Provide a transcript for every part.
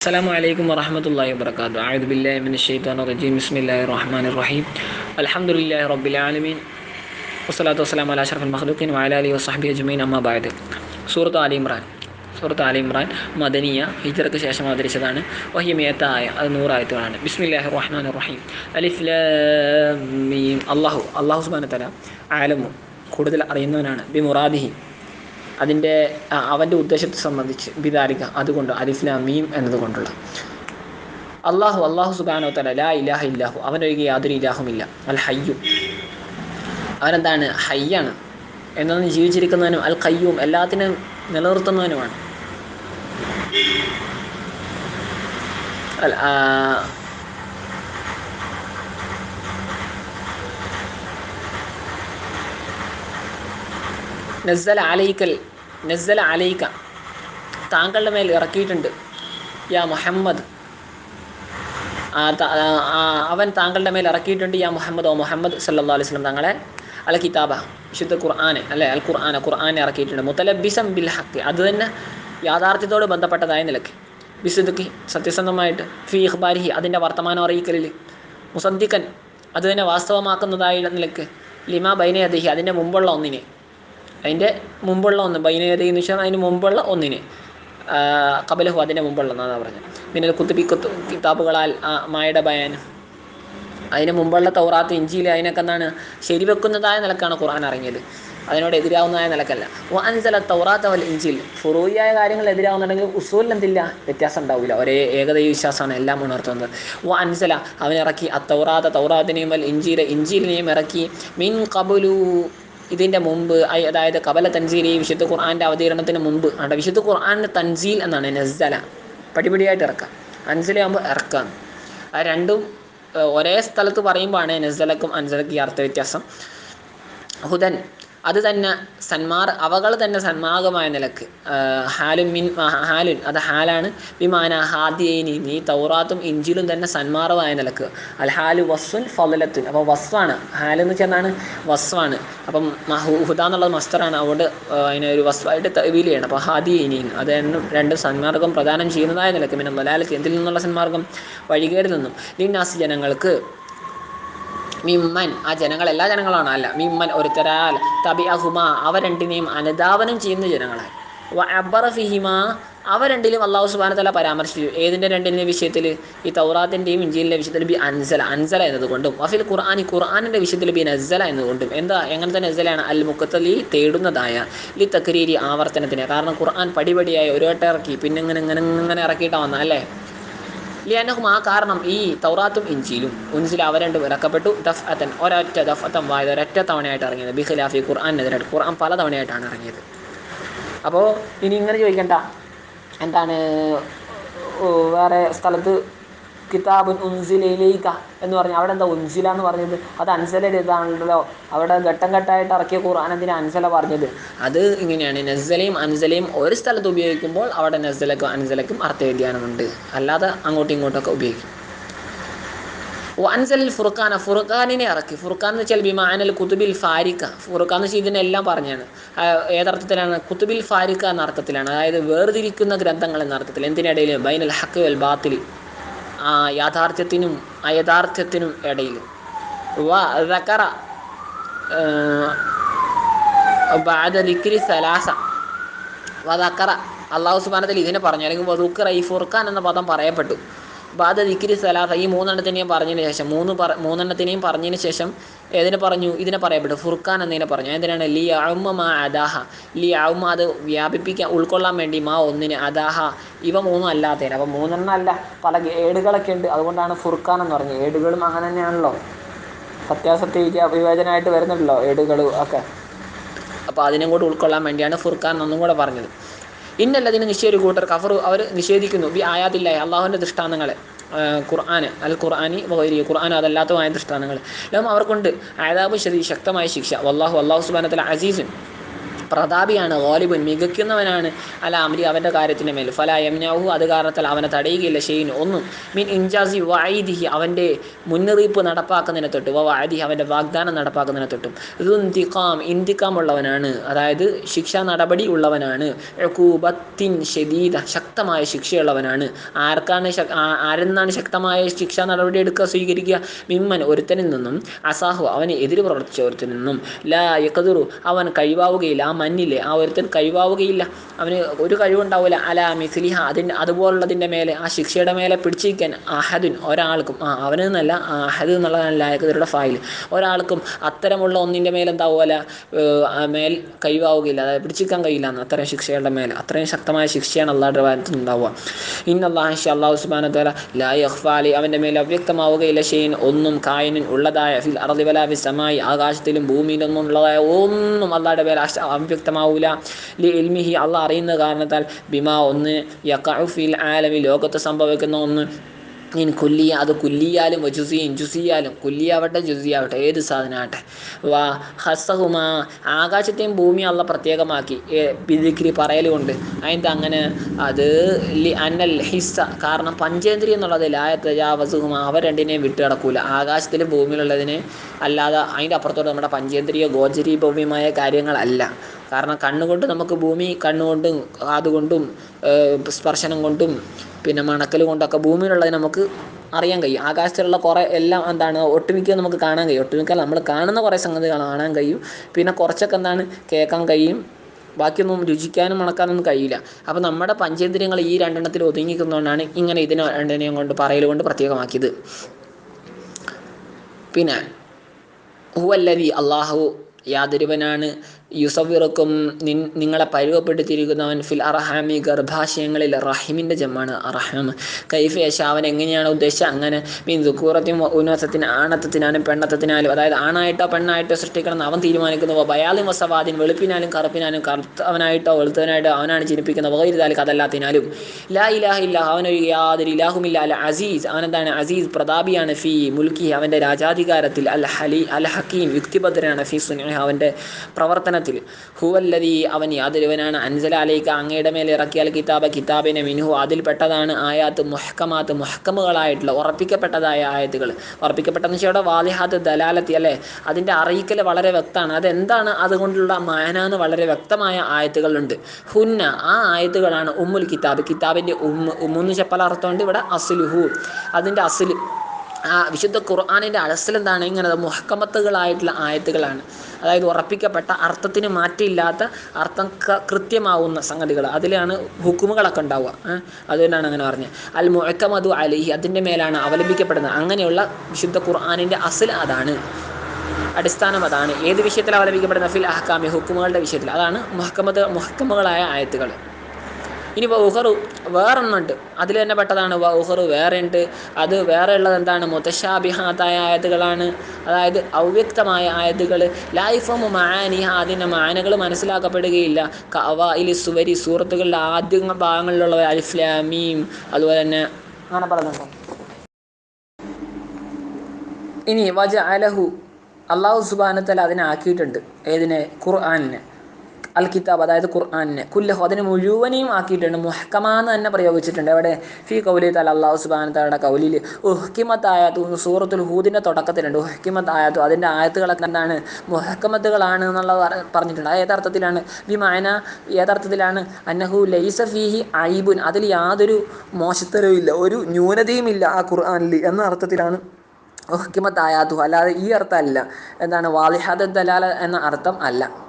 السلام عليكم ورحمة الله وبركاته أعوذ بالله من الشيطان الرجيم بسم الله الرحمن الرحيم الحمد لله رب العالمين والصلاة والسلام على أشرف المخلوقين وعلى آله وصحبه أجمعين أما بعد സൂറത്ത് ആലി ഇമ്രാൻ സൂറത്ത് ആലി ഇമ്രാൻ മദനിയ ഹിജറക്ക് ശേഷം അവതരിച്ചതാണ് വഹിയമേത്ത ആയ അത് നൂറായത്തുകളാണ് ബിസ്മില്ലാഹി റഹ്മാൻ റഹീം അലിഫ് ലാം മീം അള്ളാഹു അള്ളാഹു സുബാന തല ആലമു കൂടുതൽ അറിയുന്നവനാണ് ബി മുറാദിഹി അതിന്റെ അവന്റെ ഉദ്ദേശത്തെ സംബന്ധിച്ച് ബിദാലിക അതുകൊണ്ട് അലിഫ്ല മീം എന്നതുകൊണ്ടുള്ള. അള്ളാഹു അള്ളാഹു സുബാനോ തല ലാ ഇലാഹ ഇല്ലാഹു. അവനൊഴികെ യാതൊരു ഇലാഹുമില്ല. അൽ ഹയ്യു. അവനെന്താണ്? ഹയ്യാണ്. എന്നൊന്ന് ജീവിച്ചിരിക്കുന്നവനും അൽ ഖയ്യും. എല്ലാത്തിനും നിലനിർത്തുന്നവനുമാണ്. അൽ ആ, നസ്സല അലൈക്ക താങ്കളുടെ മേൽ ഇറക്കിയിട്ടുണ്ട്. യാ മുഹമ്മദ്. അവൻ താങ്കളുടെ മേൽ ഇറക്കിയിട്ടുണ്ട്. യാ മുഹമ്മദ് ഓ മുഹമ്മദ് സല്ലാ അലൈഹി സ്വലം താങ്കളെ അൽ കിതാബ വിശുദ്ധ ഖുർആൻ അല്ലെ? അൽ ഖുർആാന ഖുർആാനെ ഇറക്കിയിട്ടുണ്ട്. മുത്തലബിസം ബിൽ ഹക്ക് അത് തന്നെ യാഥാർത്ഥ്യത്തോട് ബന്ധപ്പെട്ടതായ നിലയ്ക്ക്. വിശുദ്ധക്ക് സത്യസന്ധമായിട്ട് ഫി ഇഖ്ബാരിഹി അതിന്റെ വർത്തമാനം അറിയിക്കലിൽ. മുസദ്ദിഖൻ അത് തന്നെ വാസ്തവമാക്കുന്നതായ നിലയ്ക്ക്. ലിമ ബൈനയദിഹി അതിന്റെ മുമ്പുള്ള ഒന്നിനെ. അതിന്റെ മുമ്പുള്ള ഒന്ന് ബൈനയതി എന്ന് വെച്ചാൽ അതിന് മുമ്പുള്ള ഒന്നിന്. കബലഹു അതിന്റെ മുമ്പുള്ള എന്നാണ് പറഞ്ഞത്. പിന്നെ കുത്തുബി കുത്തു കിതാബുകളാൽ മായയുടെ ബയാൻ. അതിന് മുമ്പുള്ള തൗറാത്ത് ഇഞ്ചിയിൽ അതിനൊക്കെ എന്താണ് ശരിവെക്കുന്നതായ നിലക്കാണ് ഖുർആൻ ഇറങ്ങിയത് അതിനോട് എതിരാവുന്നതായ നിലക്കല്ല. വാൻസല തൗറാത്ത് അവൽ ഇഞ്ചിൽ. ഫുറൂയായ കാര്യങ്ങൾ എതിരാവുന്നുണ്ടെങ്കിൽ ഉസൂലിൽ എന്തില്ല? വ്യത്യാസം ഉണ്ടാവില്ല. ഒരേ ഏകദൈവ വിശ്വാസമാണ് എല്ലാം ഉണർത്തുന്നത്. വ അൻസല അവൻ ഇറക്കി തൗറാത്ത തൗറാത്തിനെയും വൽ ഇഞ്ചിയിലെ ഇഞ്ചിലിനെയും ഇറക്കി മിൻ കബുലു ഇതിന്റെ മുമ്പ് അതായത് കബല തൻസീലി വിശുദ്ധ ഖുർആന്റെ അവതീരണത്തിന് മുമ്പ് ആണ് വിശുദ്ധ ഖുർആാന്റെ തൻസീൽ എന്നാണ് നസ്സല. പടിപടിയായിട്ട് ഇറക്കാം. അൻസലയാകുമ്പോൾ ഇറക്കാം. ആ രണ്ടും ഒരേ സ്ഥലത്ത് പറയുമ്പോഴാണ് നസ്സലക്കും അൻസലക്കും ഈ അർത്ഥ വ്യത്യാസം ഹുദൻ അത് തന്നെ സന്മാർ അവകൾ തന്നെ സന്മാർഗമായ നിലയ്ക്ക്. ഹാലുൻ മിൻ ഹാലുൻ അത് ഹാലാണ്. വിമാന ഹാദിയൈനി നീ തൗറാത്തും ഇഞ്ചിലും തന്നെ സന്മാർഗമായ നിലയ്ക്ക്. അൽ ഹാലു വസ്സുൻ ഫലത്തുൻ അപ്പോൾ വസ്വാണ് ഹാലെന്ന് വെച്ചാൽ വസ്വാണ് അപ്പം ഹുദ എന്നുള്ളത് മസ്തറാണ്. അതുകൊണ്ട് അതിനെ ഒരു വസ്വായിട്ട് തവീൽ ചെയ്യണം. അപ്പോൾ ഹാദിയൈനി അത് രണ്ടും സന്മാർഗം പ്രദാനം ചെയ്യുന്നതായ നിലയ്ക്ക്. പിന്നെ മലയാളത്തിൽ എന്തിൽ നിന്നുള്ള സന്മാർഗം? വഴികേടിൽ നിന്നും. ലിന്നാസ് ജനങ്ങൾക്ക് മിമ്മൻ ആ ജനങ്ങൾ എല്ലാ ജനങ്ങളാണ്. അല്ല മിമ്മൻ ഒരുത്തരാൽ തബി അഹുമ അവ രണ്ടിനെയും അനുധാവനം ചെയ്യുന്ന ജനങ്ങളാണ്. വ ഫിഹിമ അവ രണ്ടിലും അള്ളാഹു സുബാന തല പരാമർശിച്ചു. ഏതിന്റെ രണ്ടിന്റെ വിഷയത്തിൽ? ഈ തൗറാത്തിന്റെയും ഇഞ്ചിലിന്റെ വിഷയത്തിൽ ബി അൻസല. അൻസല എന്നതുകൊണ്ടും വഫിൽ ഖുർആൻ ഖുർആാനിന്റെ വിഷയത്തിൽ ബി നസല എന്നതുകൊണ്ടും. എന്താ? എങ്ങനത്തെ നസലയാണ് അൽ മുക്കത്തലി തേടുന്നതായ ലി തക്രീരി ആവർത്തനത്തിന്. കാരണം ഖുർആൻ പടിപടിയായി ഒരു വട്ടം ഇറക്കി പിന്നെ ഇങ്ങനെ ഇങ്ങനെ ഇങ്ങനെ ഇറക്കിയിട്ടാണ് വന്നത് അല്ലേ? ലിയാനഹും കാരണം ഈ തൗറാത്തും ഇഞ്ചിയിലും ഉൻസിൽ അവ രണ്ടും ഇറക്കപ്പെട്ടു. ദഫ് അത്തൻ ഒരൊറ്റ ദഫ് അത്തം വായത് ഒരൊറ്റ തവണയായിട്ട് ഇറങ്ങിയത്. ബിഖിലാഫി ഖുർആാനെതിരായിട്ട് ഖുർആൻ പല തവണയായിട്ടാണ് ഇറങ്ങിയത്. അപ്പോൾ ഇനി ഇങ്ങനെ ചോദിക്കണ്ട. എന്താണ് വേറെ സ്ഥലത്ത് കിതാബുൻ ഉൻസിലയിലേക്ക എന്ന് പറഞ്ഞു. അവിടെ എന്താ ഉൻസില എന്ന് പറഞ്ഞത്? അത് അൻസല ഇതാണല്ലോ അവിടെ ഘട്ടം ഘട്ടമായിട്ട് ഇറക്കിയ ഖുർആൻ എന്തിനാ അൻസല പറഞ്ഞത്? അത് ഇങ്ങനെയാണ്. നസ്സലയും അൻസലയും ഒരു സ്ഥലത്ത് ഉപയോഗിക്കുമ്പോൾ അവിടെ നസ്സലക്കും അൻസലക്കും അർത്ഥ വ്യതിയാനമുണ്ട്. അല്ലാതെ അങ്ങോട്ടും ഇങ്ങോട്ടൊക്കെ ഉപയോഗിക്കും. അൻസലിൽ ഫുർഖാന ഫുർഖാനിനെ ഇറക്കി. ഫുർഖാൻ എന്ന് വെച്ചാൽ ബിമാനൽ കുത്തുബിൽ ഫാരിക്ക ഫുർഖാൻ എന്ന് വെച്ചാൽ ഇതിനെല്ലാം പറഞ്ഞാണ്. ഏതർത്ഥത്തിലാണ്? കുത്തുബിൽ ഫാരിക്ക എന്ന അർത്ഥത്തിലാണ്. അതായത് വേർതിരിക്കുന്ന ഗ്രന്ഥങ്ങൾ എന്ന അർത്ഥത്തിൽ എന്തിനിടയിൽ ബൈനൽ ഹക്ക് വൽ ആ യാഥാർത്ഥ്യത്തിനും അയഥാർത്ഥ്യത്തിനും ഇടയിൽ. വ ദക്കറ സലാസ. വദക്കറ അള്ളാഹു സുബാനത്തിൽ ഇതിനെ പറഞ്ഞു. അല്ലെങ്കിൽ എന്ന പദം പറയപ്പെട്ടു. ബാദ ദിക്രി സലാഹ ഈ മൂന്നെണ്ണത്തിനെയും പറഞ്ഞതിന് ശേഷം മൂന്ന് പറ മൂന്നെണ്ണത്തിനെയും പറഞ്ഞതിന് ശേഷം ഏതിനെ പറഞ്ഞു? ഇതിനെ പറയപ്പെട്ടു. ഫുർഖാൻ എന്നതിനെ പറഞ്ഞു. എന്തിനാണ് ലി അമ്മ മാ അദാഹ. ലി അമ്മ അത് വ്യാപിപ്പിക്കാൻ ഉൾക്കൊള്ളാൻ വേണ്ടി മാ ഒന്നിന് അദാഹ. ഇവ മൂന്നും അല്ലാത്തതിന്. അപ്പം മൂന്നെണ്ണം അല്ല. പല ഏടുകളൊക്കെ ഉണ്ട്. അതുകൊണ്ടാണ് ഫുർഖാൻ എന്ന് പറഞ്ഞത്. ഏടുകളും അങ്ങനെ തന്നെയാണല്ലോ. സത്യാസത്യ വിചാ- വിവേചനമായിട്ട് വരുന്നുണ്ടല്ലോ ഏടുകൾ ഒക്കെ. അപ്പോൾ അതിനും കൂടെ ഉൾക്കൊള്ളാൻ വേണ്ടിയാണ് ഫുർഖാൻ എന്നും കൂടെ പറഞ്ഞത്. ഇന്നല്ലതിന് നിശ്ചയ ഒരു കൂട്ടർ കഫർ അവർ നിഷേധിക്കുന്നു. ബി ആയാതില്ല അള്ളാഹുവിന്റെ ദൃഷ്ടാന്തങ്ങളെ. ഖുർആൻ അൽ ഖുർആാനി വൈരി ഖുർആൻ അതല്ലാത്തതുമായ ദൃഷ്ടാന്തങ്ങൾ ലം അവർക്കുണ്ട്. ആയതാബ് ശരി ശക്തമായ ശിക്ഷ. വല്ലാഹു അള്ളാഹു സുബാനത്തല അസീസുൻ. പ്രതാപിയാണ് ഗോലിബുൻ മികയ്ക്കുന്നവനാണ് അല അമരി അവന്റെ കാര്യത്തിന്റെ മേൽ. ഫല യംനാഹു അത് കാരണത്താൽ അവനെ തടയുകയില്ല ഷെയ്ൻ. ഒന്നും. മീൻ ഇൻജാസി വായിദിഹി അവന്റെ മുന്നറിയിപ്പ് നടപ്പാക്കുന്നതിനെ തൊട്ട്. വ വൈദിഹി അവന്റെ വാഗ്ദാനം നടപ്പാക്കുന്നതിനെ തൊട്ടും. ഇത് ഇന്തിക്കാം ഇന്തിക്കാം ഉള്ളവനാണ് അതായത് ശിക്ഷാ നടപടി ഉള്ളവനാണ്. കൂബത്തിൻ ഷദീദ ശക്തമായ ശിക്ഷയുള്ളവനാണ്. ആർക്കാണ് ആരെന്നാണ് ശക്തമായ ശിക്ഷാ നടപടി എടുക്കുക സ്വീകരിക്കുക? മിമ്മൻ ഒരുത്തനിൽ നിന്നും അസാഹു അവനെ എതിര് പ്രവർത്തിച്ച ഒരുത്തനിൽ നിന്നും. ലാ യക്കതുറു അവൻ കഴിവാവുകയില്ല ആ മഞ്ഞില്ലേ ആ ഒരുത്തൻ കഴിവാവുകയില്ല. അവന് ഒരു കഴിവുണ്ടാവില്ല അല മിസ്ലിഹ അതിന്റെ അതുപോലുള്ളതിന്റെ മേലെ ആ ശിക്ഷയുടെ മേലെ പിടിച്ചിരിക്കാൻ അഹദുൻ ഒരാൾക്കും ആ അവന് എന്നല്ല അഹദ് എന്നുള്ളതല്ല യക്കതുരുടെ ഫായിൽ. ഒരാൾക്കും അത്തരമുള്ള ഒന്നിന്റെ മേലെന്താവുമല്ല മേൽ കഴിവാവുകയില്ല. അതായത് പിടിച്ചിരിക്കാൻ കഴിയില്ല എന്ന് അത്തരം ശിക്ഷയുടെ മേലെ. അത്രയും ശക്തമായ ശിക്ഷയാണ് അള്ളാഹുടെ ഭാഗത്ത് ഉണ്ടാവുക. ഇന്ന് അള്ളാഹ് അള്ളാഹു സുബാന ലായ് ലാ യഹ്ഫാലി അവന്റെ മേലെ അവ്യക്തമാവുകയില്ല ഷെയ്ൻ ഒന്നും കായനും ഉള്ളതായ ഫിൽ അറദിവലാവി സമായി ആകാശത്തിലും ഭൂമിയിലൊന്നും ഉള്ളതായ ഒന്നും അള്ളാഹുടെ മേൽ അവ്യക്തമാവൂല ലി ഇൽമിഹി അള്ളാഹ് അറിയുന്ന കാരണത്താൽ ബിമാ ഒന്ന് യഖഉ ഫിൽ ആലമി ലോകത്ത് സംഭവിക്കുന്ന ഒന്ന് ഇൻ കുല്ലിയ അത് കുല്ലിയാലും ജുസിയും ജുസിയാലും കുല്ലിയാവട്ടെ ജുസിയാവട്ടെ ഏത് സാധനമാകട്ടെ വാ ഹസ്സഹുമാ ആകാശത്തെയും ഭൂമി അള്ള പ്രത്യേകമാക്കി. ബിദിക്രി പറയലുകൊണ്ട് അതിന്റെ അങ്ങനെ? അത് ലി അന്നൽ ഹിസ്സ കാരണം പഞ്ചേന്ദ്രിയം എന്നുള്ളത് ലായ തജാവസുഹുമ അവ രണ്ടിനെയും വിട്ട് കിടക്കൂല. ആകാശത്തിലും ഭൂമിയിലുള്ളതിനെ അല്ലാതെ അതിന്റെ അപ്പുറത്തോട്ട് നമ്മുടെ പഞ്ചേന്ദ്രിയ ഗോചരീഭവ്യമായ കാര്യങ്ങളല്ല. കാരണം കണ്ണുകൊണ്ട് നമുക്ക് ഭൂമി കണ്ണുകൊണ്ടും കാതുകൊണ്ടും ഏഹ് സ്പർശനം കൊണ്ടും പിന്നെ മണക്കൽ കൊണ്ടൊക്കെ ഭൂമിയിലുള്ളത് നമുക്ക് അറിയാൻ കഴിയും. ആകാശത്തിലുള്ള കുറേ എല്ലാം എന്താണ് ഒട്ടുമിക്ക നമുക്ക് കാണാൻ കഴിയും. ഒട്ടുമിക്ക നമ്മൾ കാണുന്ന കുറേ സംഗതികൾ കാണാൻ കഴിയും. പിന്നെ കുറച്ചൊക്കെ എന്താണ് കേൾക്കാൻ കഴിയും. ബാക്കിയൊന്നും രുചിക്കാനും മണക്കാനൊന്നും കഴിയില്ല. അപ്പോൾ നമ്മുടെ പഞ്ചേന്ദ്രിയങ്ങൾ ഈ രണ്ടെണ്ണത്തിൽ ഒതുങ്ങിക്കുന്നതുകൊണ്ടാണ് ഇങ്ങനെ ഇതിനെ രണ്ടിനെയും കൊണ്ട് പറയൽ കൊണ്ട് പ്രത്യേകമാക്കിയത്. പിന്നെ ഹുവല്ലതി അള്ളാഹു യാതൊരുവനാണ്. യുസവിറക്കും നിൻ നിങ്ങളെ പരുവപ്പെടുത്തിയിരിക്കുന്നവൻ ഫിൽ അർഹാമി ഗർഭാശയങ്ങളിൽ റഹിമിന്റെ ജമ്മാണ്. അർഹാം. കൈഫ് യശ അവൻ എങ്ങനെയാണ് ഉദ്ദേശിച്ചത്? അങ്ങനെ. മീൻ ദുക്കൂറത്തിനും ഉന്നസത്തിന് ആണത്തത്തിനാലും പെണ്ണത്തത്തിനാലും അതായത് ആണായിട്ടോ പെണ്ണായിട്ടോ സൃഷ്ടിക്കണം അവൻ തീരുമാനിക്കുന്നു. ബയാലും വസവാദിൻ വെളുപ്പിനാലും കറുപ്പിനാലും കറുത്തവനായിട്ടോ വെളുത്തവനായിട്ടോ അവനാണ് ജനിപ്പിക്കുന്നത്. വകരുതാലും കഥല്ലാത്തിനാലും ലാ ഇലാഹ ഇല്ല അവനൊരു യാതൊരു ഇലാഹുമില്ല അല്ല അസീസ് അവനെന്താണ്? അസീസ് പ്രതാപിയാണ്. ഫി മുൽക്കി അവന്റെ രാജാധികാരത്തിൽ അൽ ഹലി അൽ ഹക്കീം യുക്തിഭദ്രനാണ്. ഫി സുനി അവന്റെ പ്രവർത്തനത്തിൽ ഹുവല്ലതി അവൻ യാതൊരുവനാണ്. അൻസല അലൈക്ക അങ്ങയുടെ മേൽ ഇറക്കിയാൽ കിതാബ കിതാബിനെ മിനുഹു അതിൽപ്പെട്ടതാണ് ആയാത്ത് മുഹക്കമാത്ത് മുഹക്കമുകളായിട്ടുള്ള ഉറപ്പിക്കപ്പെട്ടതായ ആയത്തുകൾ. ഉറപ്പിക്കപ്പെട്ടെന്ന് വെച്ചാൽ അവിടെ വാലിഹാത്ത് ദലാലത്തി അല്ലേ? അതിന്റെ അറിയിക്കൽ വളരെ വ്യക്തമാണ്. അതെന്താണ്? അതുകൊണ്ടുള്ള മാനാന്ന് വളരെ വ്യക്തമായ ആയത്തുകളുണ്ട്. ഹുന്ന ആ ആയത്തുകളാണ് ഉമ്മുൽ കിതാബ്. കിതാബിന്റെ ഉമ്മ ഉമ്മെന്ന് വെച്ചാൽ പല അർത്ഥമുണ്ട്. ഇവിടെ അസുലുഹു അതിന്റെ അസുൽ ആ വിശുദ്ധ ഖുർആാനിന്റെ അഴസിൽ എന്താണ്? ഇങ്ങനെ മുഹക്കമത്തുകളായിട്ടുള്ള ആയത്തുകളാണ്. അതായത് ഉറപ്പിക്കപ്പെട്ട അർത്ഥത്തിന് മാറ്റമില്ലാത്ത അർത്ഥം കൃത്യമാവുന്ന സംഗതികൾ. അതിലാണ് ഹുക്കുമുകളൊക്കെ ഉണ്ടാവുക. അതുകൊണ്ടാണ് അങ്ങനെ പറഞ്ഞത്. അൽ മുഴക്കമതു അലിഹി അതിന്റെ മേലാണ് അവലംബിക്കപ്പെടുന്നത്. അങ്ങനെയുള്ള വിശുദ്ധ ഖുർആാനിന്റെ അസിൽ അതാണ്. അടിസ്ഥാനം അതാണ്. ഏത് വിഷയത്തിൽ അവലംബിക്കപ്പെടുന്ന ഫിൽ അഹ്കാമി ഹുക്കുമുകളുടെ വിഷയത്തിൽ. അതാണ് മുഹക്കമത് മുഹക്കമുകളായ ആയത്തുകൾ. ഇനി ഉഹറു വേറൊന്നുണ്ട്. അതിൽ തന്നെ പെട്ടതാണ് ഉഹറു വേറെ ഉണ്ട് അത് വേറെ ഉള്ളത് എന്താണ്? മുതശാബിഹാത്തായ ആയതുകളാണ് അതായത് അവ്യക്തമായ ആയതുകൾ ലൈഫും മാനിഹ. അതിന്റെ മാനകൾ മനസ്സിലാക്കപ്പെടുകയില്ല. കവായിലി സുവരി സൂറത്തുകളുടെ ആദ്യ ഭാഗങ്ങളിലുള്ള അലിഫ്ലാമീം അതുപോലെ തന്നെ അങ്ങനെ പറഞ്ഞു ഇനി വജ അലഹു അള്ളാഹു സുബാനത്തല അതിനെ ആക്കിയിട്ടുണ്ട്. ഏതിനെ? ഖുർആാനിനെ. അൽ കിതാബ് അതായത് ഖുർആാനിനെ. കുല്ലഹു അതിന് മുഴുവനെയും ആക്കിയിട്ടുണ്ട്. മുഹക്കമാന്ന് തന്നെ പ്രയോഗിച്ചിട്ടുണ്ട്. അവിടെ ഫി കൗലി തല അള്ളാഹു സുബാനത്തലയുടെ കൗലിൽ ഉഹ്ക്കിമത്തായത്തു സൂറത്തുൽ ഹൂദിന്റെ തുടക്കത്തിലുണ്ട്. ഉഹ്ക്കിമത്ത് ആയാത്തു അതിന്റെ ആയത്തുകളൊക്കെ എന്താണ്? മുഹക്കമത്തുകളാണ് എന്നുള്ളത് പറഞ്ഞിട്ടുണ്ട്. അത് യഥാർത്ഥത്തിലാണ്. വി മായന യഥാർത്ഥത്തിലാണ്. അന്നഹു ലൈസ ഫീഹി ഐബുൻ അതിൽ യാതൊരു മോശത്തരവും ഇല്ല ഒരു ന്യൂനതയും ഇല്ല ആ ഖുർആാനിൽ എന്ന അർത്ഥത്തിലാണ് ഹുക്കിമത്തായാത്തു അല്ലാതെ ഈ അർത്ഥമല്ല. എന്താണ്? വാലിഹാദ് ദലാല എന്ന അർത്ഥം അല്ല.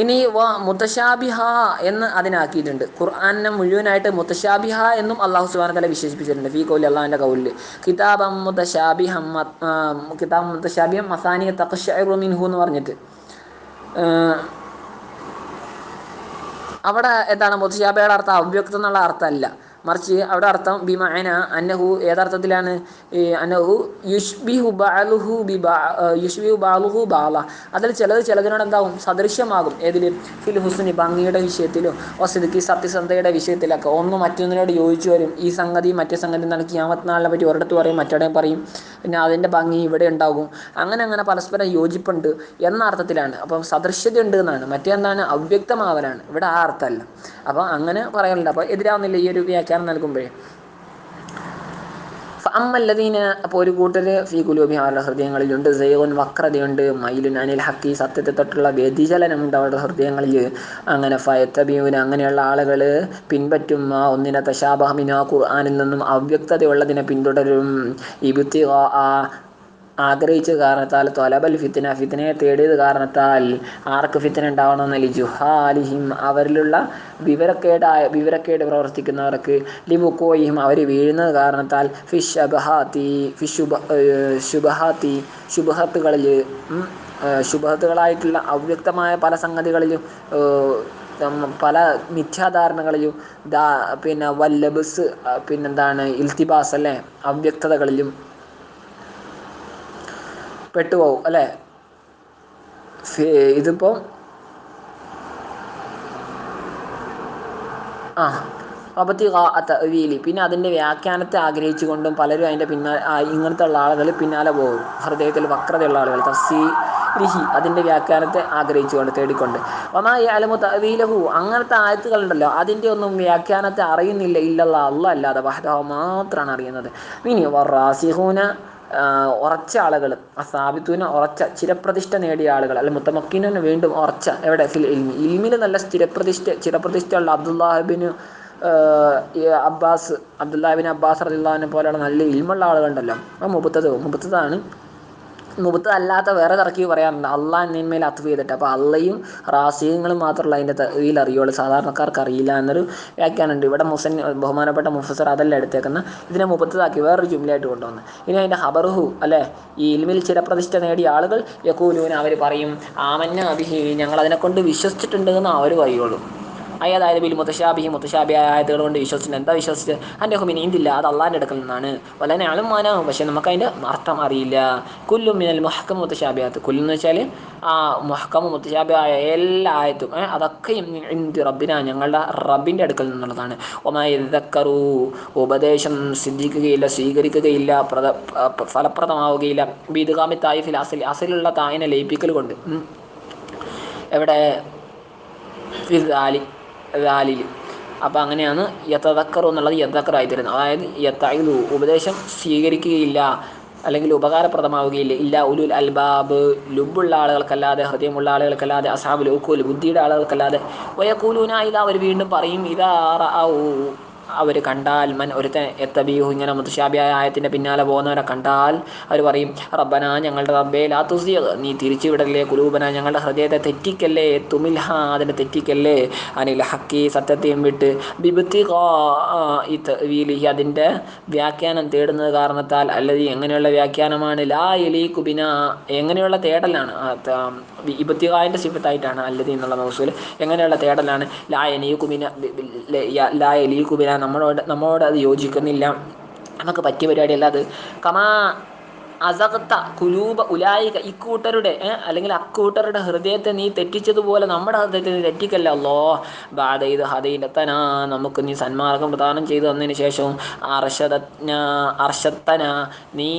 ഇനി വ മുത്തശാബിഹ എന്ന് അതിനാക്കിയിട്ടുണ്ട്. ഖുർആാനെ മുഴുവനായിട്ട് മുത്തശാബിഹ എന്നും അള്ളാഹു സുബാന തല വിശേഷിപ്പിച്ചിട്ടുണ്ട്. ഫീ കൗലി അള്ളാഹിന്റെ കൗലിൽ കിതാബം മുത്തശാബിഹം കിതാബ് മുത്തശാബിഹം മസാനിയ തഖ്ശഇറു മിൻഹു എന്ന് പറഞ്ഞിട്ട്. അവിടെ എന്താണ് മുത്തശാബിയുടെ അർത്ഥം? അവ്യക്തം എന്നുള്ള അർത്ഥമല്ല. മറിച്ച് അവിടെ അർത്ഥം ബിമഅന അന്നഹു ഏതർത്ഥത്തിലാണ് അന്നഹു യുഷ്ബിഹു ബാലുഹു ബി യുഷ്ബിഹു ബാലുഹു ബാല അതിൽ ചിലത് ചിലതിനോട് എന്താകും സദൃശ്യമാകും. ഏതിൽ ഫിൽ ഹുസ്നി ഭംഗിയുടെ വിഷയത്തിലും വസിദിക്ക് സത്യസന്ധയുടെ വിഷയത്തിലൊക്കെ. ഒന്ന് മറ്റൊന്നിനോട് യോജിച്ചു വരും. ഈ സംഗതി മറ്റേ സംഗതി നടക്കി യാമത്ത് നാളിനെ പറ്റി ഒരിടത്ത് പറയും മറ്റവിടെ പറയും. പിന്നെ അതിന്റെ ഭംഗി ഇവിടെ ഉണ്ടാകും. അങ്ങനെ അങ്ങനെ പരസ്പരം യോജിപ്പുണ്ട് എന്ന അർത്ഥത്തിലാണ്. അപ്പം സദൃശ്യത ഉണ്ട് എന്നാണ്. മറ്റേ എന്താണ് അവ്യക്തമാവലാണ്. ഇവിടെ ആ അർത്ഥമല്ല. അപ്പോൾ അങ്ങനെ പറയാനുണ്ട്. അപ്പോൾ എതിരാവുന്നില്ല. ഈ ഒരു വ്യാഖ്യാനം നൽകുമ്പോഴേ. അമ്മല്ലദീന അപ്പോൾ ഒരു കൂട്ടർ ഫീ കുലൂബി അവരുടെ ഹൃദയങ്ങളിലുണ്ട്. സൈവൻ വക്രതയുണ്ട് മയിലുൻ അനിൽ ഹക്കി സത്യത്തെ തൊട്ടുള്ള വ്യതിചലനമുണ്ട് അവരുടെ ഹൃദയങ്ങളിൽ. അങ്ങനെ ഫയത്തബീവിന് അങ്ങനെയുള്ള ആളുകൾ പിൻപറ്റും. ആ ഒന്നിനെ തശാബഹമിന ഖുർആാനിൽ നിന്നും അവ്യക്തതയുള്ളതിനെ പിന്തുടരും. ഇബുത്തി ആ ആഗ്രഹിച്ച കാരണത്താൽ തൊലബൽ ഫിത്തിന ഫിത്തിനയെ തേടിയത് കാരണത്താൽ ആർക്ക് ഫിത്തിന ഉണ്ടാവണമെന്നില്ല ജുഹാലിഹിം അവരിലുള്ള വിവരക്കേടായ വിവരക്കേട് പ്രവർത്തിക്കുന്നവർക്ക് ലിബുക്കോയിഹിം അവർ വീഴുന്നത് കാരണത്താൽ ഫിഷബഹാത്തി ഫിഷുബ ശുബഹാത്തി ശുബഹത്തുകളിൽ ശുഭഹത്തുകളായിട്ടുള്ള അവ്യക്തമായ പല സംഗതികളിലും പല മിഥ്യാധാരണകളിലും ദാ പിന്നെ വല്ലബസ് പിന്നെന്താണ് ഇൽത്തിബാസ് അല്ലേ അവ്യക്തതകളിലും പെട്ടുപോകും അല്ലേ? ഇതിപ്പോൾ ആ അബത്തി പിന്നെ അതിന്റെ വ്യാഖ്യാനത്തെ ആഗ്രഹിച്ചുകൊണ്ടും പലരും അതിന്റെ പിന്നാലെ ഇങ്ങനത്തെ ഉള്ള ആളുകൾ പിന്നാലെ പോകും. ഹൃദയത്തിൽ വക്രതയുള്ള ആളുകൾ തഫ്സീ അതിന്റെ അതിന്റെ വ്യാഖ്യാനത്തെ ആഗ്രഹിച്ചുകൊണ്ട് തേടിക്കൊണ്ട്. ഒന്നായി അലമു തവീലഹു അങ്ങനത്തെ ആയത്തുകളുണ്ടല്ലോ അതിന്റെ ഒന്നും വ്യാഖ്യാനത്തെ അറിയുന്നില്ല ഇല്ലല്ല അല്ല അല്ലാതെ വഹദ മാത്രമാണ് അറിയുന്നത്. ഇനി വറാസിഹൂന ഉറച്ച ആളുകൾ ആ അസാബിത്തുവിന് ഉറച്ച ചിരപ്രതിഷ്ഠ നേടിയ ആളുകൾ അല്ലെ മുത്തമക്കീനു വീണ്ടും ഉറച്ച എവിടെ? ഫിൽ ഇൽമി. ഇൽമിൽ നല്ല സ്ഥിരപ്രതിഷ്ഠ ചിരപ്രതിഷ്ഠ ചിരപ്രതിഷ്ഠയുള്ള അബ്ദുല്ലാഹിബിന് അബ്ബാസ് അബ്ദുല്ലാഹിബിൻ അബ്ബാസ് റദില്ലാഹിനെ പോലെയുള്ള നല്ല ഇൽമുള്ള ആളുകളുണ്ടല്ലോ. ആ മുബത്തത് മുപ്പത്തതാണ് മുപ്പത്ത് അല്ലാത്ത വേറെ തർക്കീവ് പറയാറുണ്ട് അള്ളാഹ് എന്നിന്മേൽ അത്വ് ചെയ്തിട്ട്. അപ്പോൾ അള്ളയും റാസിയങ്ങളും മാത്രമല്ല അതിന്റെ തവിയിൽ അറിയുള്ളൂ. സാധാരണക്കാർക്ക് അറിയില്ല എന്നൊരു വ്യാഖ്യാനമുണ്ട്. ഇവിടെ മുസൻ ബഹുമാനപ്പെട്ട മുഫസർ അതല്ല എടുത്തേക്കുന്ന ഇതിനെ മുപ്പത്തതാക്കി വേറൊരു ജുംലയായിട്ട് കൊണ്ടുവന്നു. ഇനി അതിന്റെ ഹബർഹു അല്ലേ? ഈ ഇൽമിൽ ചില പ്രതിഷ്ഠ നേടിയ ആളുകൾ യക്കൂലൂന് അവർ പറയും ആമന്ന അഭിഹി ഞങ്ങൾ അതിനെക്കൊണ്ട് വിശ്വസിച്ചിട്ടുണ്ട് എന്ന് അവർ പറയുള്ളൂ. അതായത് ബിൽ മുത്തശാബിഹി മുത്തശാബിയായ ആയതുകൾ കൊണ്ട് വിശ്വസിച്ചിട്ട് എന്താ വിശ്വസിച്ച്? അന്റെ ഹുമിൻ ഇന്തില്ല അത് അള്ളാന്റെ അടുക്കൽ നിന്നാണ്. ആളും മാനാവും പക്ഷെ നമുക്ക് അതിന്റെ അർത്ഥം അറിയില്ല. കുല്ലും മിനൽ മുഹക്കം മുത്തശാബിയാത്ത് കുല്ലെന്ന് വെച്ചാൽ ആ മുഹക്കം മുത്തശാബിയായ എല്ലാ ആയത്തും അതൊക്കെയും ഇന്ത് റബ്ബിന ഞങ്ങളുടെ റബ്ബിന്റെ അടുക്കൽ നിന്നുള്ളതാണ്. ഒമാക്കറു ഉപദേശം സിദ്ധിക്കുകയില്ല സ്വീകരിക്കുകയില്ല പ്രദ ഫലപ്രദമാവുകയില്ല. ബീദുഗാമി തായിഫിൽ അസിൽ അസിലുള്ള തായിനെ ലയിപ്പിക്കൽ കൊണ്ട്. എവിടെ? ഫിദാലി. ദാലിൽ അപ്പോൾ അങ്ങനെയാണ് യത്തതക്കറു എന്നുള്ളത് യത്തക്കറായി തരുന്നത്. അതായത് യത്തയിലു ഉപദേശം സ്വീകരിക്കുകയില്ല അല്ലെങ്കിൽ ഉപകാരപ്രദമാവുകയില്ല. ഇല്ല ഉലുൽ അൽബാബ് ലുബുള്ള ആളുകൾക്കല്ലാതെ ഹൃദയമുള്ള ആളുകൾക്കല്ലാതെ അസാബ് ലോക്കൂൽ ബുദ്ധിയുടെ ആളുകൾക്കല്ലാതെ. ഒയക്കൂലൂന ഇതാ അവർ വീണ്ടും പറയും ഇതാ അവർ കണ്ടാൽ മൻ ഒരുത്തൻ എത്തബീഹു ഇങ്ങനെ മുത്തശാബിയായ ആയത്തിന്റെ പിന്നാലെ പോകുന്നവരെ കണ്ടാൽ അവർ പറയും റബ്ബന ഞങ്ങളുടെ റബ്ബേ ലാ നീ തിരിച്ചുവിടല്ലേ കുലൂബന ഞങ്ങളുടെ ഹൃദയത്തെ തെറ്റിക്കല്ലേ തുമിൽഹ അതിനെ തെറ്റിക്കല്ലേ? അനിൽ ഹക്കി സത്യത്തെയും വിട്ട് ബിബത്തി അതിന്റെ വ്യാഖ്യാനം തേടുന്നത് കാരണത്താൽ അല്ലെങ്കിൽ എങ്ങനെയുള്ള വ്യാഖ്യാനമാണ് ലാ എലി കുബിന എങ്ങനെയുള്ള തേടലാണ് ഇബത്തികായന്റെ സിഫത്തായിട്ടാണ് അല്ലതി എന്നുള്ള മൗസൂൽ എങ്ങനെയുള്ള തേടലാണ് ലാ എലി കുബിന ലാ എലി കുബിന നമ്മളോട് നമ്മളോട് അത് യോജിക്കുന്നില്ല. നമുക്ക് പറ്റിയ പരിപാടിയല്ല അത്. കമാ അസഹത്ത കുലൂബ ഉലായിക ഇക്കൂട്ടരുടെ അല്ലെങ്കിൽ അക്കൂട്ടരുടെ ഹൃദയത്തെ നീ തെറ്റിച്ചതുപോലെ നമ്മുടെ ഹൃദയത്തെ നീ തെറ്റിക്കല്ല അല്ലോ ബാധ ഇത് ഹതയിലെത്തന നമുക്ക് നീ സന്മാർഗം പ്രദാനം ചെയ്തു തന്നതിന് ശേഷവും അർഷതജ്ഞ അർഷത്തന നീ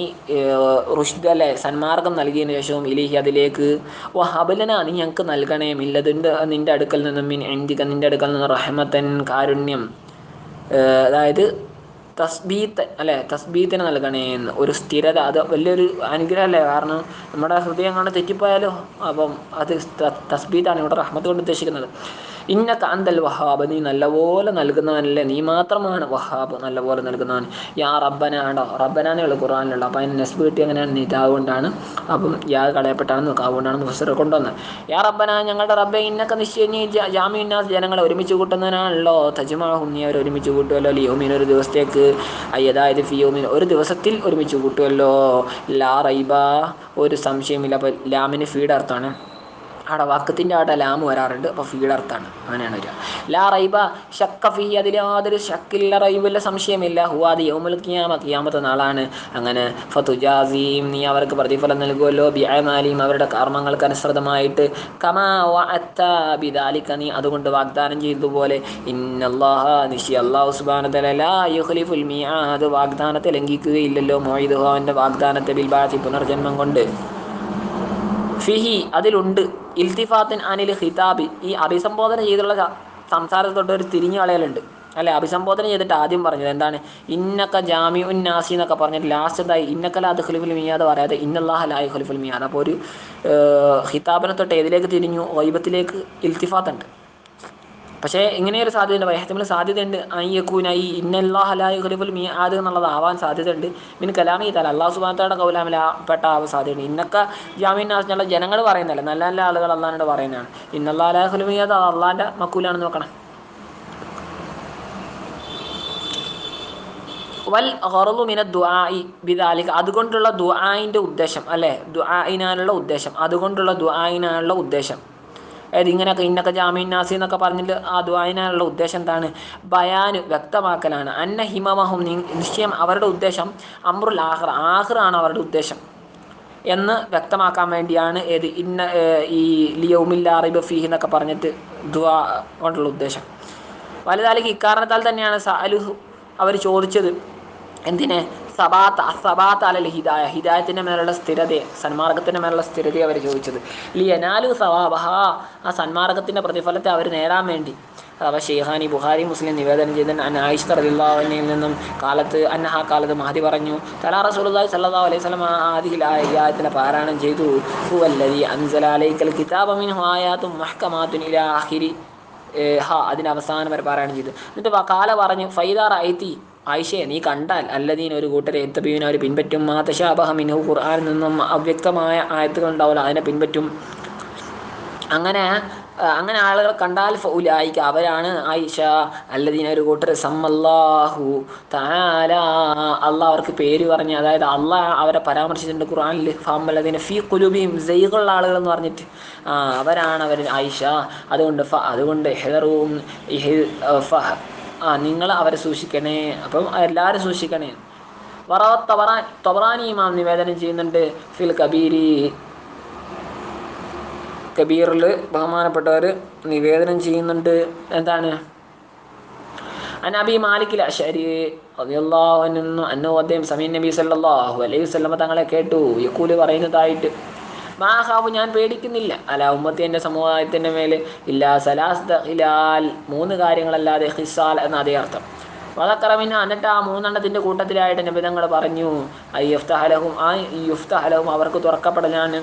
റുഷ്ദലെ സന്മാർഗം നൽകിയതിന് ശേഷവും ഇലിഹി അതിലേക്ക് ഓ ഹബലന നീ ഞങ്ങൾക്ക് നൽകണേ ഇല്ലതിന്റെ നിന്റെ അടുക്കൽ നിന്നും മീൻ എന്തിക നിന്റെ അടുക്കൽ നിന്നും റഹ്മത്തൻ കാരുണ്യം. അതായത് തസ്ബീത്ത് അല്ലെ തസ്ബീത്തിന് നൽകണേ എന്ന്. ഒരു സ്ഥിരത അത് വലിയൊരു അനുഗ്രഹമല്ലേ? കാരണം നമ്മുടെ ഹൃദയം കൊണ്ട് തെറ്റിപ്പോയാലോ? അപ്പം അത് തസ്ബീത്താണ് ഇവിടെ റഹ്മത്ത് കൊണ്ട് ഉദ്ദേശിക്കുന്നത്. ഇന്ന കാന്തൽ വഹാബ് നീ നല്ലപോലെ നൽകുന്നവനല്ലേ നീ മാത്രമാണ് വഹാബ് നല്ലപോലെ നൽകുന്നവൻ. യാ റബ്ബനാണോ ആണോ റബ്ബനാനേ ഉള്ളൂ ഖുറാനിലുള്ള അപ്പം അതിന് നെസ്ബ് കിട്ടി അങ്ങനെയാണ് നീ ഇതാകൊണ്ടാണ് അപ്പം യാ കളയപ്പെട്ടാണ് അതുകൊണ്ടാണ് മുഫസർ കൊണ്ടുവന്നത്. യാ റബ്ബന ഞങ്ങളുടെ റബ്ബെ ഇന്നൊക്കെ നിശ്ചയം നീ ജാമ്യന്നാസ് ജനങ്ങളെ ഒരുമിച്ച് കൂട്ടുന്നതിനാണല്ലോ തജുമാഹും നീ അവർ ഒരുമിച്ച് കൂട്ടുമല്ലോ ലിയോമീൻ ഒരു ദിവസത്തേക്ക് അതായത് ഫിയോമീൻ ഒരു ദിവസത്തിൽ ഒരുമിച്ച് കൂട്ടുമല്ലോ ലാ റൈബ ഒരു സംശയമില്ല അപ്പം ലാമിന് ഫീഡ് അർത്ഥമാണ്. അവിടെ വാക്കത്തിന്റെ അവിടെ ലാമ് വരാറുണ്ട്. അപ്പോൾ ഫീഡ് അർത്ഥാണ്. അങ്ങനെയാണ് വരിക. ലാ റൈബ ഷക്ക ഫീ അതിൽ യാതൊരു ഷക്കില്ല റൈബില്ല സംശയമില്ല. ഹുവാദി യൗമുൽ ഖിയാമ ഖിയാമത്തെ നാളാണ്. അങ്ങനെ ഫതുജാസീം നീ അവർക്ക് പ്രതിഫലം നൽകുമല്ലോ ബിഅമാലിയും അവരുടെ കർമ്മങ്ങൾക്ക് അനുസൃതമായിട്ട്. കമാ നീ അതുകൊണ്ട് വാഗ്ദാനം ചെയ്തതുപോലെ. ഇന്നല്ലാഹ നിഷി ലാ യുഖ്ലിഫുൽ മിആദ്. വാഗ്ദാനത്തെ ലംഘിക്കുകയില്ലല്ലോ. മോയിദ് അവന്റെ വാഗ്ദാനത്തെ ബിൽബാത്തി പുനർജന്മം കൊണ്ട്. ഫിഹി അതിലുണ്ട്. ഇൽത്തിഫാത്തിൻ അനിൽ ഹിതാബി ഈ അഭിസംബോധന ചെയ്തുള്ള സംസാരത്തോട്ട് ഒരു തിരിഞ്ഞു കളയലുണ്ട്. അല്ലെ അഭിസംബോധന ചെയ്തിട്ട് ആദ്യം പറഞ്ഞത് എന്താണ്? ഇന്നക്ക ജാമി ഉൻ നാസി എന്നൊക്കെ പറഞ്ഞിട്ട് ലാസ്റ്റ് എന്തായി ഇന്നക്കല അത് ഖുലിഫുൽ മിയാദ് പറയാതെ ഇന്നല്ലാഹ ലായ് ഖുലിഫുൽ മിയാദ്. അപ്പോൾ ഒരു ഹിതാബിനെ തൊട്ട് ഏതിലേക്ക് തിരിഞ്ഞു? വൈബത്തിലേക്ക് ഇൽത്തിഫാത്ത് ഉണ്ട്. പക്ഷേ ഇങ്ങനെയൊരു സാധ്യതയുണ്ട്? വയഹത്തിമിൽ സാധ്യതയുണ്ട്. അയ്യക്കൂന ഈ ഇന്നല്ലാഹ ലായ് ഖുലിഫുൽ മിയാദ് എന്നുള്ളത് ആവാൻ സാധ്യതയുണ്ട്. പിന്നെ കലാമി തല. അള്ളാഹു സുബാനത്തോടെ കൗലാമില പെട്ട ആവാൻ സാധ്യതയുണ്ട്. ഇന്നൊക്കെ ജാമീൻ നാസിനുള്ള ജനങ്ങൾ പറയുന്നതല്ല? നല്ല നല്ല ആളുകൾ അള്ളാഹിനോട് പറയുന്നതാണ്. ഇന്നല്ലാ ലായ് ഖുലിഫുൽ മിയാദ് അത് അള്ളാഹിന്റെ മക്കൂലാണെന്ന് നോക്കണം. വൽ ഹൊറലു മിന ദുആഇ ബിദാലിക. അതുകൊണ്ടുള്ള ദുആഇന്റെ ഉദ്ദേശം അല്ലേ? ദുആഇനാനുള്ള ഉദ്ദേശം. അതുകൊണ്ടുള്ള ദുആയിനാനുള്ള ഉദ്ദേശം. അതായത് ഇങ്ങനെയൊക്കെ ഇന്നൊക്കെ ജാമീൻ നാസി എന്നൊക്കെ പറഞ്ഞിട്ട് ആ ദുആഇനാനുള്ള ഉദ്ദേശം എന്താണ്? ബയാന് വ്യക്തമാക്കലാണ്. അന്ന ഹിമമഹും നിശ്ചയം അവരുടെ ഉദ്ദേശം അമ്രുൽ ആഹ്റ ആഹ്റാണ് അവരുടെ ഉദ്ദേശം. എന്ന് വ്യക്തമാക്കാൻ വേണ്ടിയാണ് ഏത് ഇന്ന ഈ ലിയൗമില്ല അറിബ് ഫീഹ് എന്നൊക്കെ പറഞ്ഞിട്ട് ദുആ കൊണ്ടുള്ള ഉദ്ദേശം. വലുതാലേക്ക് ഇക്കാരണത്താൽ തന്നെയാണ് സാലുഹു അവർ ചോദിച്ചത് എന്തിനെ? സബാത്ത് അസബാത്ത് അലൽ ഹിദായ. ഹിദായത്തിന്റെ മേലുള്ള സ്ഥിരതയെ സന്മാർഗത്തിന്റെ മേലുള്ള സ്ഥിരതയെ അവർ ചോദിച്ചത്. ലിയനാലു സവാബഹ. ആ സന്മാർഗത്തിന്റെ പ്രതിഫലത്തെ അവർ നേടാൻ വേണ്ടി. അവ ഷെയ്ഹാനി ബുഹാരി മുസ്ലിം നിവേദനം ചെയ്ത ആയിഷ റദിള്ളാഹുവിനിൽ നിന്നും കാലത്ത് അന്നഹ കാലത്ത് മഹദി പറഞ്ഞു തലാ റസൂലുള്ളാഹി സ്വല്ലല്ലാഹു അലൈഹി വസല്ലം ആദിഹിൽ ആയത്തിനെ പാരായണം ചെയ്തു. ഹുവല്ലദി അൻസല അലൈക്കൽ കിതാബ മിൻഹു ആയാത്തും മഹ്കമാത്തുൻ ഇലാ ഹ അതിന്റെ അവസാനം വരെ പാരായണം ചെയ്തു. എന്നിട്ട് കാല പറഞ്ഞു ഫൈദാർ ഐത്തി ആയിഷയെ നീ കണ്ടാൽ അല്ലദീൻ ഒരു കൂട്ടരെ എത്തബീവിനെ അവർ പിൻപറ്റും. മാതശാബഹ മിൻഹു ഖുർആനിൽ നിന്നും അവ്യക്തമായ ആയത്തുകൾ ഉണ്ടാവില്ല അതിനെ പിൻപറ്റും. അങ്ങനെ അങ്ങനെ ആളുകൾ കണ്ടാൽ ഫൗലായിക്ക അവരാണ് ആയിഷ അല്ലദീന ഒരു കൂട്ടർ സമ്മല്ലാഹു താല അള്ളാഹ് അവർക്ക് പേര് പറഞ്ഞ് അതായത് അള്ളാഹ് അവരെ പരാമർശിച്ചിട്ടുണ്ട് ഖുർആനിൽ ഫാമല്ലദീന ഫി കുലുബിയും ജയ്കളുള്ള ആളുകൾ എന്ന് പറഞ്ഞിട്ട്. അവരാണ് അവർ ആയിഷ. അതുകൊണ്ട് ഫ അതുകൊണ്ട് ഹെദറും ആ നിങ്ങൾ അവരെ സൂക്ഷിക്കണേ. അപ്പം എല്ലാവരും സൂക്ഷിക്കണേ. വറവ തബറാൻ തബറാനി ഇമാം നിവേദനം ചെയ്യുന്നുണ്ട്. ഫിൽ കബീരി. കബീറിൽ ബഹുമാനപ്പെട്ടവർ നിവേദനം ചെയ്യുന്നുണ്ട്. എന്താണ്? അനബി മാലിക്കിൽ റളിയല്ലാഹു അൻഹു അന്നു അദ്ദേഹം സമീൻ നബി അല്ലാഹു അലൈഹി വസല്ലമ തങ്ങളെ കേട്ടു. യക്കൂൽ പറയുന്നതായിട്ട്. മാഹാബു ഞാൻ പേടിക്കുന്നില്ല. അല ഉമ്മത്തി എന്റെ സമുദായത്തിന്റെ മേൽ ഇല്ലാ സലാസ് ഹിലാൽ മൂന്ന് കാര്യങ്ങളല്ലാതെ ഹിസാൽ എന്ന അതേ അർത്ഥം. വതക്കറമിന് എന്നിട്ട് ആ മൂന്നെണ്ണത്തിന്റെ കൂട്ടത്തിലായിട്ട് നബിതങ്ങൾ പറഞ്ഞു ഐ യുഫ്തഹലവും ആ യുഫ്തഹലഹും അവർക്ക് തുറക്കപ്പെടലാണ്.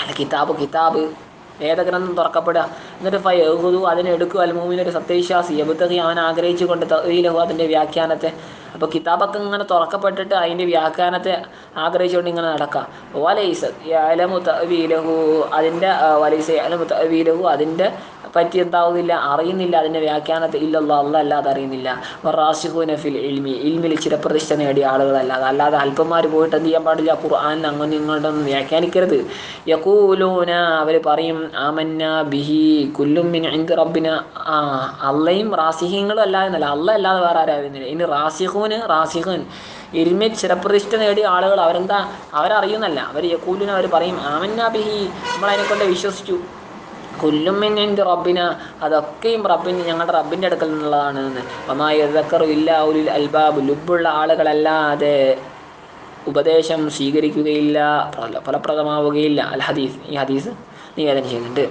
അല്ല കിതാബ് കിതാബ്. വേദഗ്രന്ഥം തുറക്കപ്പെടുക? എന്നിട്ട് ഫയഹുദു അതിനെടുക്കുക അൽ മൂമിനൊരു സത്യവിശ്വാസി. എബുത്തകി അവൻ ആഗ്രഹിച്ചു കൊണ്ട് തഹു അതിന്റെ വ്യാഖ്യാനത്തെ അപ്പോൾ കിതാബൊക്കെ ഇങ്ങനെ തുറക്കപ്പെട്ടിട്ട് അതിന്റെ വ്യാഖ്യാനത്തെ ആഗ്രഹിച്ചുകൊണ്ട് ഇങ്ങനെ നടക്കാം. വലൈസ അലമു തവീലഹു അതിന്റെ വലൈസ അലമു തവീലഹു അതിന്റെ പറ്റി എന്താവുന്നില്ല അറിയുന്നില്ല അതിന്റെ വ്യാഖ്യാനത്തെ. ഇല്ലല്ലോ അല്ല അല്ലാതെ അറിയുന്നില്ല. റാഷിഹുന ഫിൽ ഇൽമി. ഇൽമിൽ ചിരപ്രതിഷ്ഠ നേടിയ ആളുകളല്ലാതെ. അല്ലാതെ അല്പന്മാർ പോയിട്ട് എന്ത് ചെയ്യാൻ പാടില്ല? ഖുർആൻ അങ്ങനെ നിങ്ങളുടെ ഒന്നും വ്യാഖ്യാനിക്കരുത്. യക്കൂലൂന അവർ പറയും ആമന്ന ബിഹി കുല്ലും മിൻ ഇൻദി റബ്ബിന. ആ അള്ളയും റാസിഹ്യങ്ങളും അല്ല എന്നല്ല. അല്ല അല്ലാതെ വേറെ ആരായിരുന്നില്ല ഇനി റാസിഹൂന് റാസിഖൂൻ ഇരുമി ചിരപ്രതിഷ്ഠ നേടിയ ആളുകൾ അവരെന്താ? അവരറിയുന്നല്ല. അവർ യക്കൂലിന് അവർ പറയും ആമന്ന ബിഹി. നമ്മളതിനെ കൊണ്ട് കുല്ലുമിന്റെ റബ്ബിന. അതൊക്കെയും റബ്ബിന് ഞങ്ങളുടെ റബ്ബിന്റെ അടുക്കൽ നിന്നുള്ളതാണ് ഇല്ല ഉലിൽ അൽബാബ് ലുബുള്ള ആളുകളല്ലാതെ ഉപദേശം സ്വീകരിക്കുകയില്ല ഫലപ്രദമാവുകയില്ല. അൽ ഹദീസ് ഈ ഹദീസ് നിവേദനം ചെയ്യുന്നുണ്ട്.